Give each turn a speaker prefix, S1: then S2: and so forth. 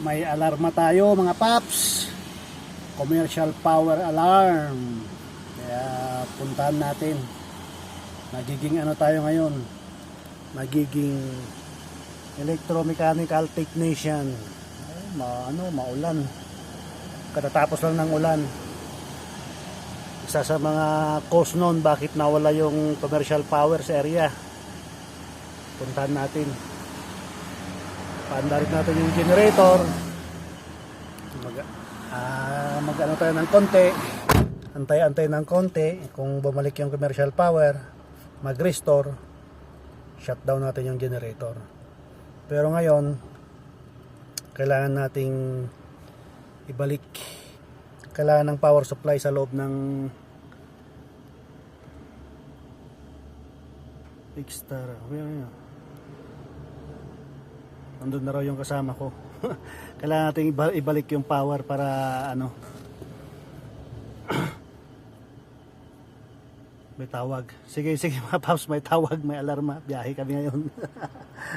S1: may alarma tayo mga paps. Commercial power alarm. Kaya puntahan natin. Magiging ano tayo ngayon? Magiging electromechanical technician. Ay, ma, ano, maulan. Katatapos lang ng ulan. Isa sa mga cause nun bakit nawala yung commercial power sa area. Puntahan natin paandarin natin yung generator. Mag, ah, mag ano tayo ng konti. Antay-antay ng konti. Kung bumalik yung commercial power mag restore shutdown natin yung generator. Pero ngayon kailangan nating ibalik kailangan ng power supply sa loob ng big star Ayan, ayan. Nandun na raw yung kasama ko. Kailangan natin iba- ibalik yung power para ano. May tawag. Sige sige mga paps may tawag may alarma. Biyahe kami ngayon